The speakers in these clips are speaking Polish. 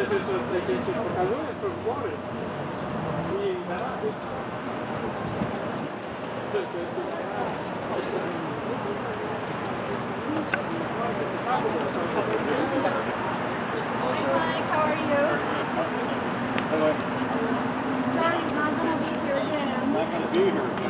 te rzeczy, te dzieci pokazują, to zbory. I na razie. To- to- to- Hi, how are you? Charlie's not gonna be here again. Not gonna be here.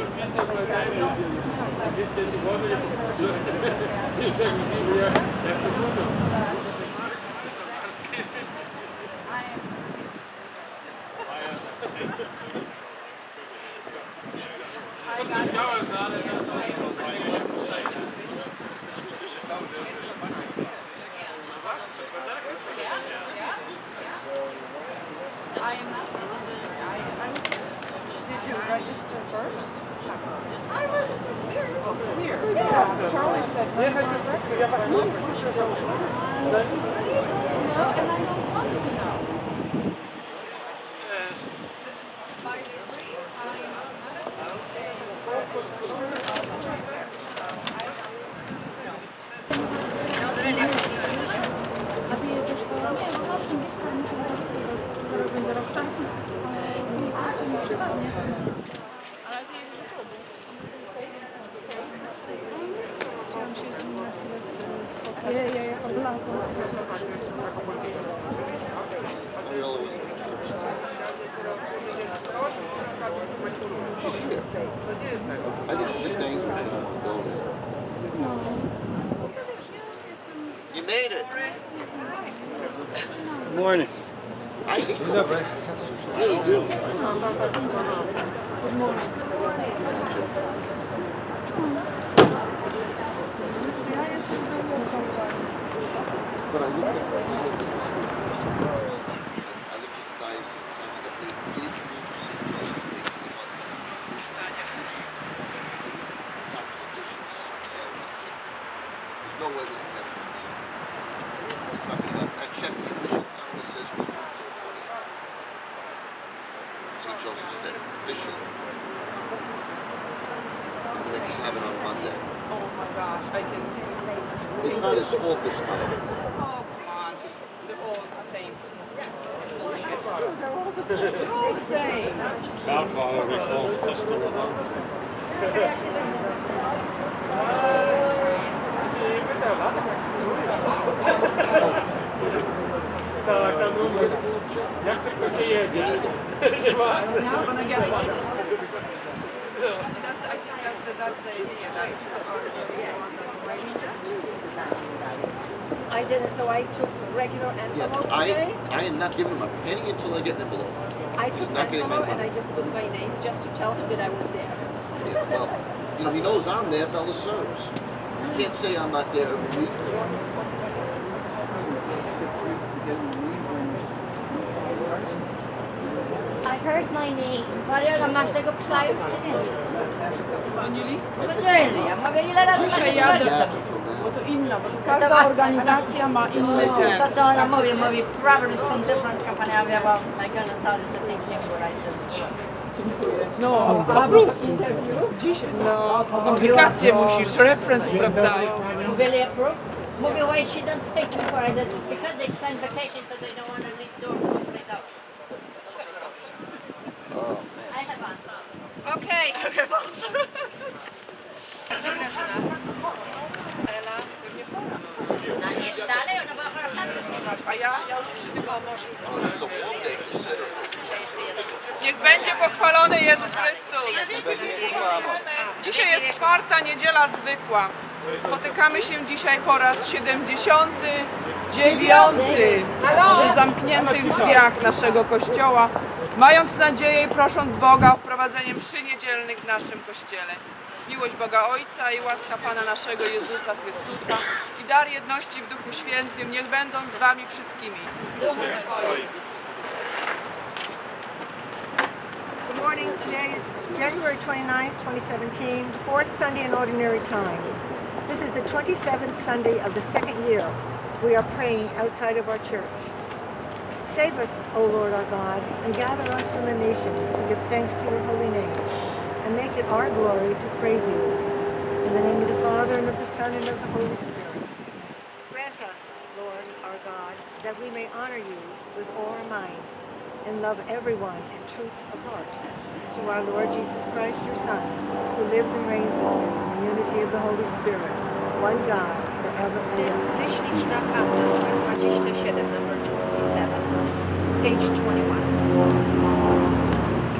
Nie- nie- Już więcej powiedziałem, wiecie, zgody, że że widzimy, jak jak to wygląda. I am. I got Chciałem, no ale I am not. I, I was Did you register first? I registered here. Here. Yeah. Charlie said, "Run my records." My number is still I don't know, and I Yeah, right. Yeah, you do. Good morning. But I look at Are really on the right. I didn't, so I took regular Yeah, envelope I, today. I am not giving him a penny until I get an envelope. I he's took not getting my envelope and money. I just put my name just to tell him that I was there. Yeah, well, you know, he knows I'm there, Bella serves. You can't say I'm not there every week. Heard my name. Mariola, masz tego psa już czy nie? Dzwonili? Dzwonili. Ja mówię, ile razy Dzisiaj jadę, bo to inna, bo każda organizacja ma inny ten. To co ona mówi, mówi problems from different company. Ja mówię, well, I gonna tell you the same thing what I. No, Interview. dzisiaj, no, aplikację musisz, reference sprawdzają. Really approve? Mówi, why she don't take me for I said, because they plan vacation so they don't want to Na nie ona była chora ma. A ja, ja już trzy tygodnie. Niech będzie pochwalony Jezus Chrystus. Dzisiaj jest czwarta niedziela zwykła. Spotykamy się dzisiaj po raz 79 przy zamkniętych drzwiach naszego kościoła, mając nadzieję i prosząc Boga o wprowadzenie mszy niedzielnych w naszym kościele. Miłość Boga Ojca i łaska Pana naszego Jezusa Chrystusa i dar jedności w Duchu Świętym niech będą z Wami wszystkimi. Good morning. Today is January 29th, 2017, fourth Sunday in Ordinary Time. This is the 27th Sunday of the second year we are praying outside of our church. Save us, O Lord our God, and gather us from the nations to give thanks to your holy name, and make it our glory to praise you. In the name of the Father, and of the Son, and of the Holy Spirit. Grant us, Lord our God, that we may honor you with all our mind, and love everyone in truth of heart. Through our Lord Jesus Christ, your Son, who lives and reigns with you in the unity of the Holy Spirit, one God, forever and ever. gdy śliczna panna, numer 27, number 27, page 21.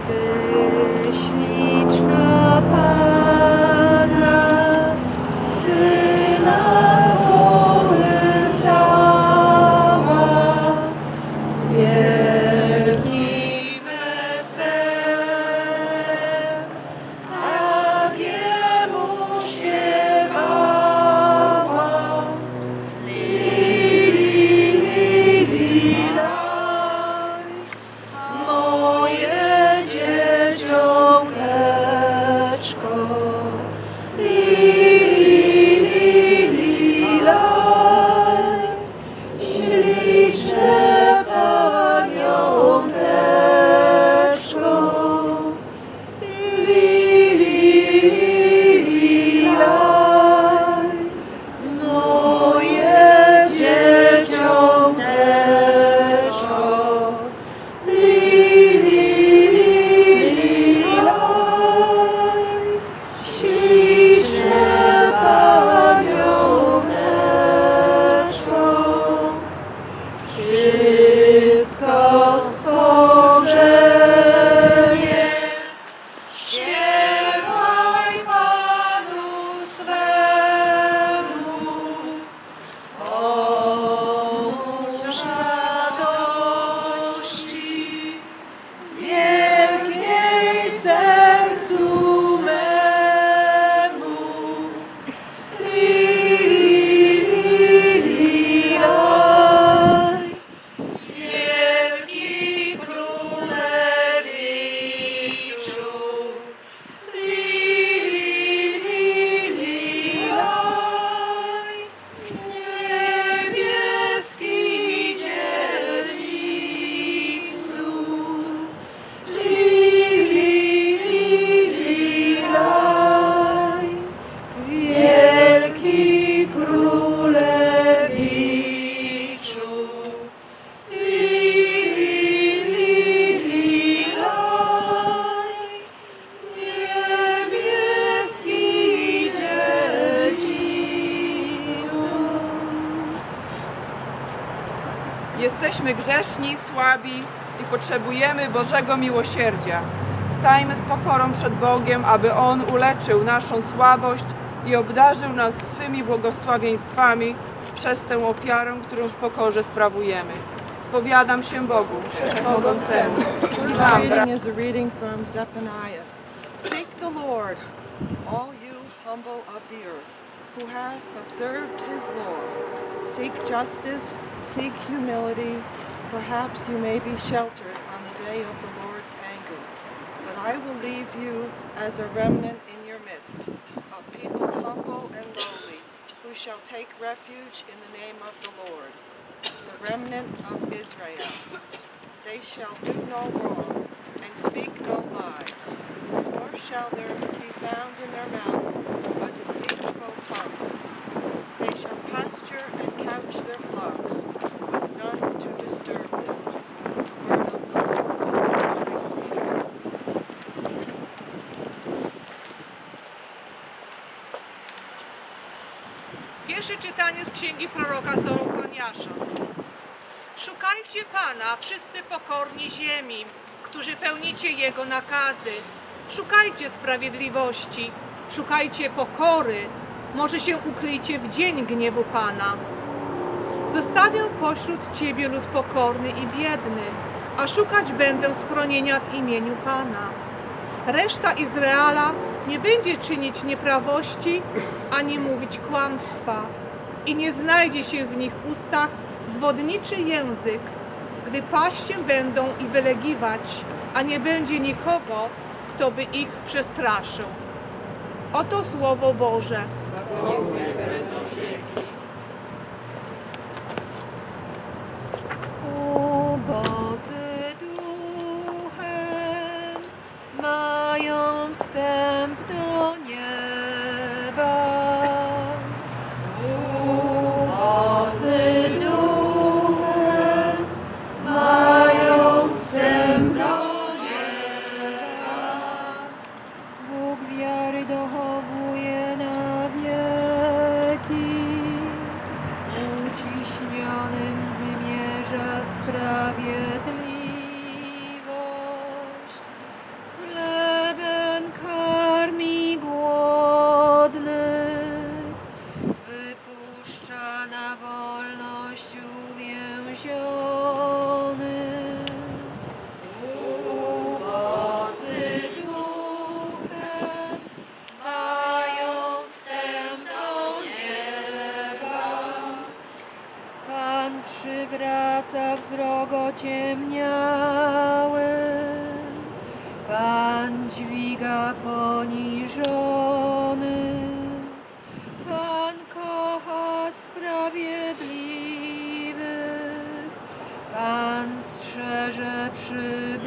Gdy Jesteśmy grzeszni, słabi i potrzebujemy Bożego miłosierdzia. Stajmy z pokorą przed Bogiem, aby On uleczył naszą słabość i obdarzył nas swymi błogosławieństwami przez tę ofiarę, którą w pokorze sprawujemy. Spowiadam się Bogu, Wszechmogącemu i wam. Seek the Lord, all you humble of the earth, who have observed his law. Seek justice, seek humility. Perhaps you may be sheltered on the day of the Lord's anger. But I will leave you as a remnant in your midst, a people humble and lowly, who shall take refuge in the name of the Lord, the remnant of Israel. They shall do no wrong and speak no lies, shall there be found in their mouths a deceitful tongue. They shall pasture and couch their flocks, with none to disturb them. The word of the Lord. Thanks be to God. Pierwsze czytanie z księgi proroka Zorofaniasza. Szukajcie Pana, wszyscy pokorni ziemi, którzy pełnicie Jego nakazy. Szukajcie sprawiedliwości, szukajcie pokory, może się ukryjcie w dzień gniewu Pana. Zostawię pośród Ciebie lud pokorny i biedny, a szukać będę schronienia w imieniu Pana. Reszta Izraela nie będzie czynić nieprawości ani mówić kłamstwa i nie znajdzie się w nich ustach zwodniczy język, gdy się będą i wylegiwać, a nie będzie nikogo, kto by ich przestraszył. Oto Słowo Boże. Ubodzy duchem mają wstęp przywraca wzrok ociemniałym. Pan dźwiga poniżonych. Pan kocha sprawiedliwych. Pan strzeże przybyszów.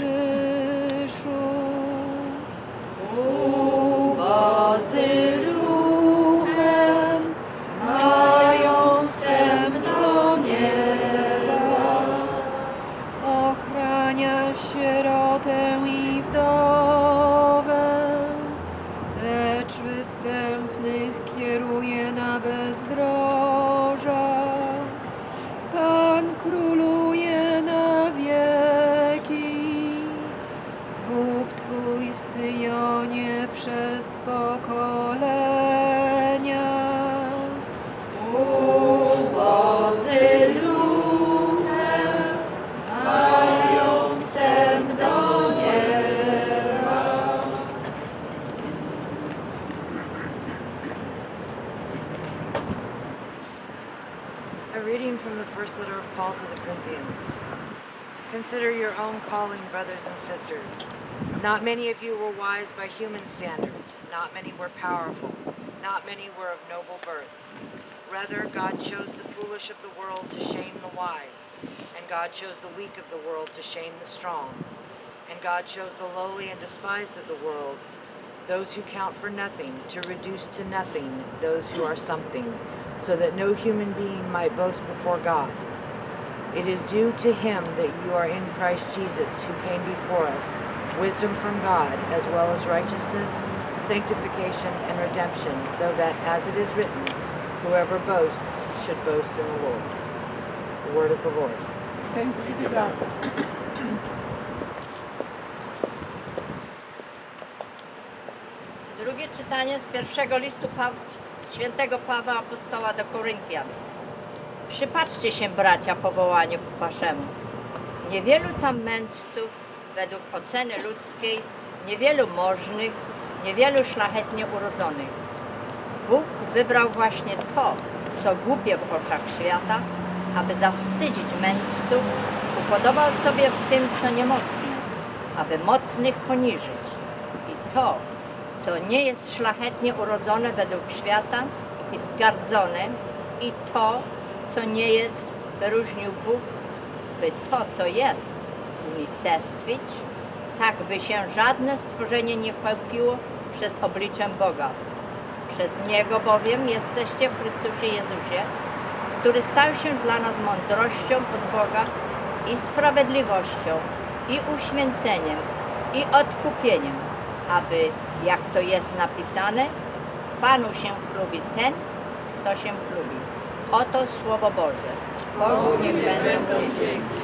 Not many of you were wise by human standards, not many were powerful, not many were of noble birth. Rather, God chose the foolish of the world to shame the wise, and God chose the weak of the world to shame the strong. And God chose the lowly and despised of the world, those who count for nothing, to reduce to nothing those who are something, so that no human being might boast before God. It is due to him that you are in Christ Jesus, who came before us, wisdom from God, as well as righteousness, sanctification, and redemption, so that, as it is written, whoever boasts should boast in the Lord. The word of the Lord. Thanks be to God. Drugie czytanie z pierwszego listu pa świętego Pawła Apostoła do Koryntian. Przypatrzcie się, bracia, powołaniu waszemu. Niewielu tam mędrców, według oceny ludzkiej, niewielu możnych, niewielu szlachetnie urodzonych. Bóg wybrał właśnie to, co głupie w oczach świata, aby zawstydzić mędrców, upodobał sobie w tym, co niemocne, aby mocnych poniżyć. I to, co nie jest szlachetnie urodzone według świata i wzgardzone, i to, co nie jest, wyróżnił Bóg, by to, co jest, unicestwić, tak by się żadne stworzenie nie chłepiło przed obliczem Boga. Przez Niego bowiem jesteście w Chrystusie Jezusie, który stał się dla nas mądrością od Boga i sprawiedliwością, i uświęceniem, i odkupieniem, aby, jak to jest napisane, w Panu się chlubi ten, kto się chlubi. Oto Słowo Boże. Bogu niech będą dzięki.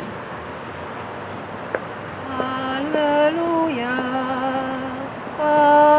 Alleluja, Alleluja,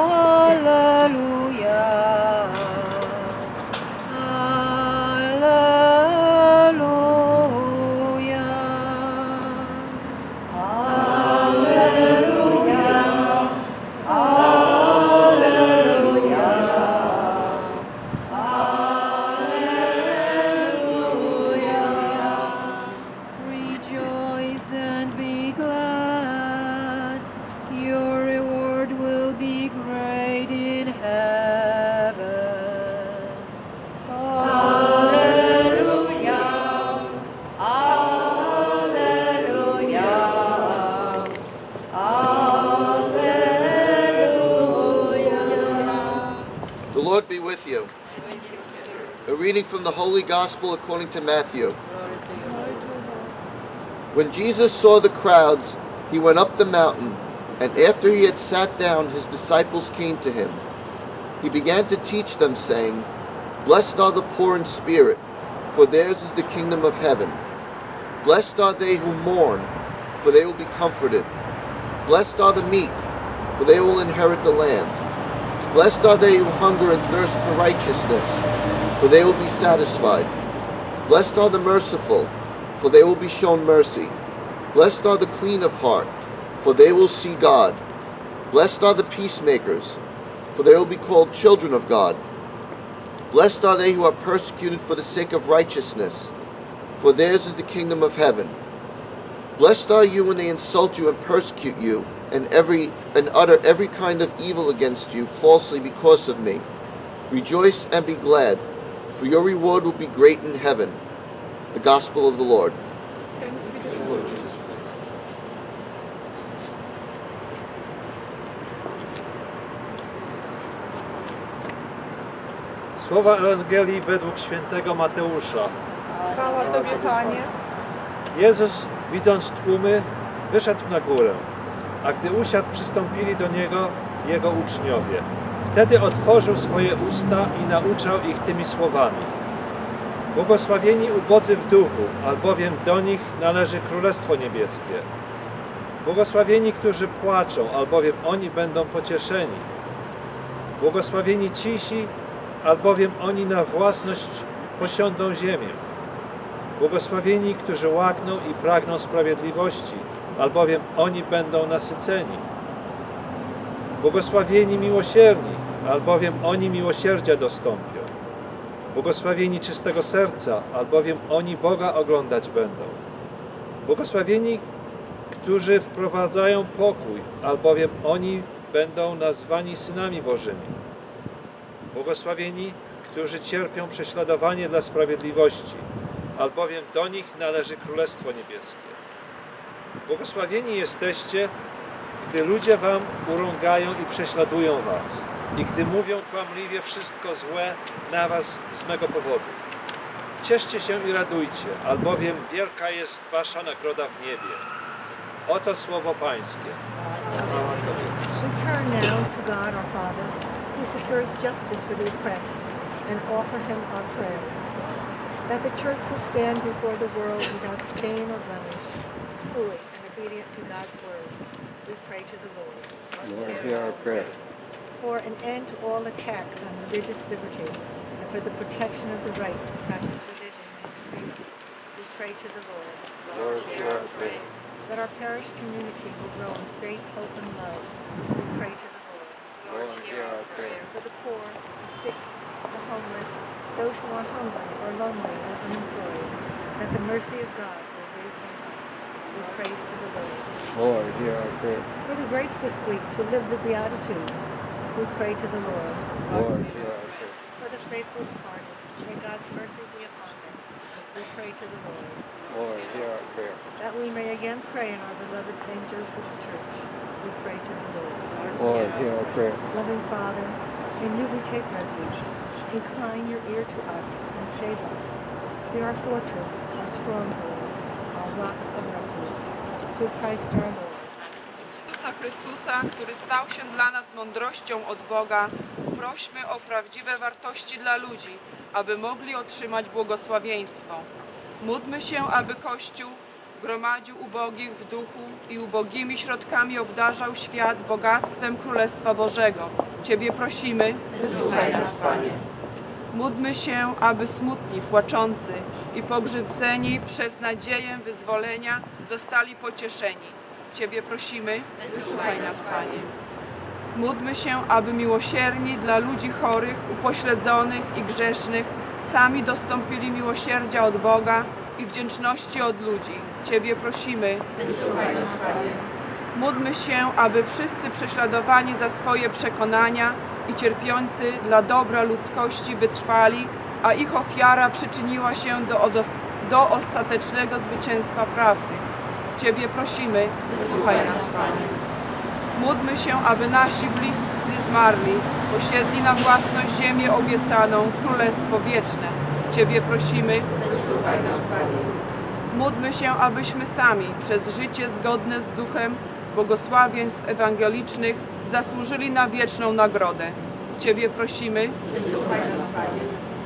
from the Holy Gospel according to Matthew. When Jesus saw the crowds, he went up the mountain, and after he had sat down, his disciples came to him. He began to teach them, saying, Blessed are the poor in spirit, for theirs is the kingdom of heaven. Blessed are they who mourn, for they will be comforted. Blessed are the meek, for they will inherit the land. Blessed are they who hunger and thirst for righteousness, for they will be satisfied. Blessed are the merciful, for they will be shown mercy. Blessed are the clean of heart, for they will see God. Blessed are the peacemakers, for they will be called children of God. Blessed are they who are persecuted for the sake of righteousness, for theirs is the kingdom of heaven. Blessed are you when they insult you and persecute you, and every and utter every kind of evil against you falsely because of me. Rejoice and be glad, for your reward will be great in heaven. The gospel of the Lord. Słowa Ewangelii według świętego Mateusza. Chwała Tobie, Panie. Jezus, widząc tłumy, wyszedł na górę, a gdy usiadł, przystąpili do Niego Jego uczniowie. Wtedy otworzył swoje usta i nauczał ich tymi słowami. Błogosławieni ubodzy w duchu, albowiem do nich należy Królestwo Niebieskie. Błogosławieni, którzy płaczą, albowiem oni będą pocieszeni. Błogosławieni cisi, albowiem oni na własność posiądą ziemię. Błogosławieni, którzy łakną i pragną sprawiedliwości, albowiem oni będą nasyceni. Błogosławieni miłosierni, albowiem oni miłosierdzia dostąpią. Błogosławieni czystego serca, albowiem oni Boga oglądać będą. Błogosławieni, którzy wprowadzają pokój, albowiem oni będą nazwani synami Bożymi. Błogosławieni, którzy cierpią prześladowanie dla sprawiedliwości, albowiem do nich należy Królestwo Niebieskie. Błogosławieni jesteście, gdy ludzie wam urągają i prześladują was, i gdy mówią kłamliwie wszystko złe na was z mego powodu. Cieszcie się i radujcie, albowiem wielka jest wasza nagroda w niebie. Oto słowo Pańskie. We turn now to God our Father, who secures justice for the oppressed, and offer him our prayers. That the church will stand before the world without stain or blemish, holy and obedient to God's word. We pray to the Lord. Lord, hear our prayer. For an end to all attacks on religious liberty, and for the protection of the right to practice religion in freedom. We pray to the Lord. Lord, hear our prayer. That our parish community will grow in faith, hope, and love. We pray to the Lord. Lord, hear our prayer. for the poor, the sick, the homeless, those who are hungry or lonely or unemployed, that the mercy of God will raise them up. We praise to the Lord. Lord, hear our prayer. For the grace this week to live the Beatitudes, we pray to the Lord. Lord, hear our prayer. For the faithful departed, may God's mercy be upon them. We pray to the Lord. Lord, hear our prayer. That we may again pray in our beloved St. Joseph's Church, we pray to the Lord. Lord, hear our prayer. Loving Father, in you we take refuge. Incline your ear to us and save us. Be our fortress, our stronghold, our rock of refuge. Lord. Jezusa Chrystusa, który stał się dla nas mądrością od Boga, prośmy o prawdziwe wartości dla ludzi, aby mogli otrzymać błogosławieństwo. Módlmy się, aby Kościół gromadził ubogich w duchu i ubogimi środkami obdarzał świat bogactwem Królestwa Bożego. Ciebie prosimy, wysłuchaj nas, Panie. Módlmy się, aby smutni, płaczący i pogrzywceni przez nadzieję wyzwolenia zostali pocieszeni. Ciebie prosimy, wysłuchaj nas, Panie. Módlmy się, aby miłosierni dla ludzi chorych, upośledzonych i grzesznych sami dostąpili miłosierdzia od Boga i wdzięczności od ludzi. Ciebie prosimy, wysłuchaj nas, Panie. Módlmy się, aby wszyscy prześladowani za swoje przekonania i cierpiący dla dobra ludzkości wytrwali, a ich ofiara przyczyniła się do, do ostatecznego zwycięstwa prawdy. Ciebie prosimy, wysłuchaj nas, Panie. Módlmy się, aby nasi bliscy zmarli posiedli na własność ziemię obiecaną, królestwo wieczne. Ciebie prosimy, wysłuchaj nas, Panie. Módlmy się, abyśmy sami przez życie zgodne z duchem błogosławieństw ewangelicznych zasłużyli na wieczną nagrodę. Ciebie prosimy.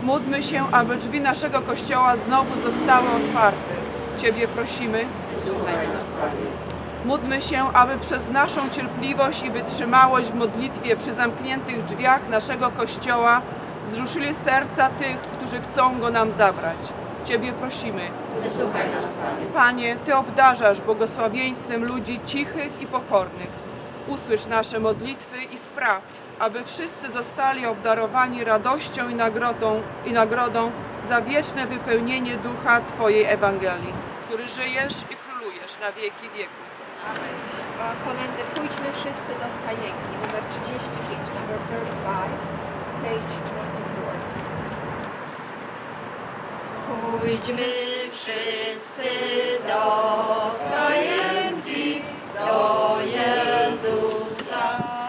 Módlmy się, aby drzwi naszego Kościoła znowu zostały otwarte. Ciebie prosimy. Módlmy się, aby przez naszą cierpliwość i wytrzymałość w modlitwie przy zamkniętych drzwiach naszego Kościoła wzruszyli serca tych, którzy chcą go nam zabrać. Ciebie prosimy. Panie. Panie, Ty obdarzasz błogosławieństwem ludzi cichych i pokornych. Usłysz nasze modlitwy i spraw, aby wszyscy zostali obdarowani radością i nagrodą, i nagrodą za wieczne wypełnienie ducha Twojej Ewangelii, który żyjesz i królujesz na wieki wieków. Amen. Kolendy, pójdźmy wszyscy do stajenki, numer 35, number 35, page 24. Pójdźmy wszyscy do stajenki, Jezusa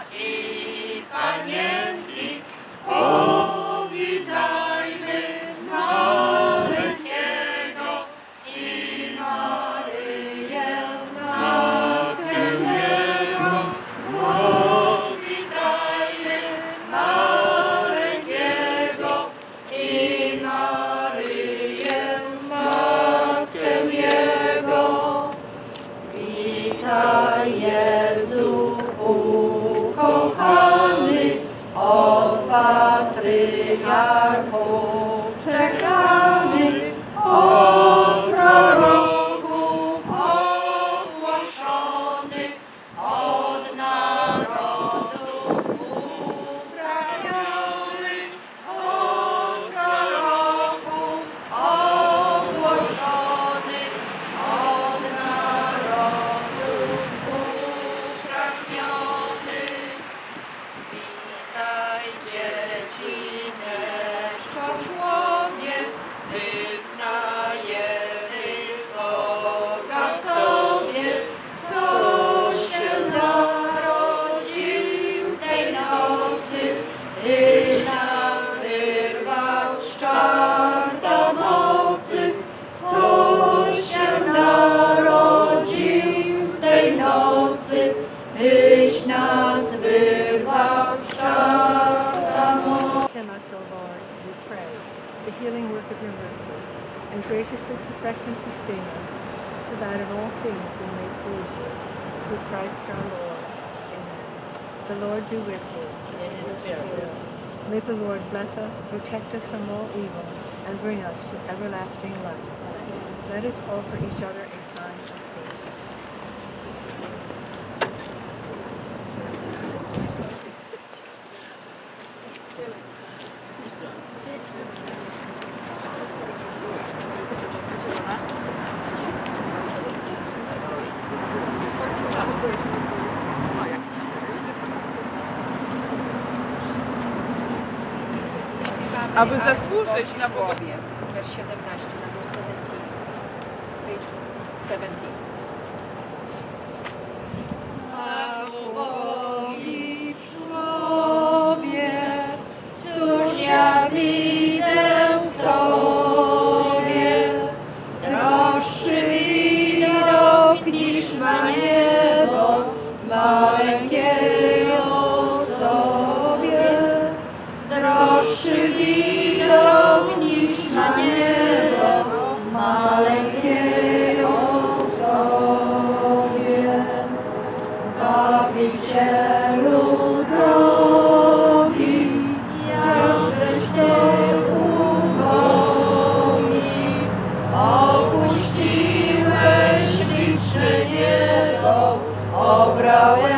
us, O Lord, we pray, the healing work of your mercy, and graciously perfect and sustain us, so that in all things we may please you. Through Christ our Lord. Amen. The Lord be with you. And your spirit. May the Lord bless us, protect us from all evil, and bring us to everlasting life. Let us offer each other Aby zasłużyć na błogosławieństwo. Numer 17, number 17, page 17. A Obrałeś liczne niebo, obrałeś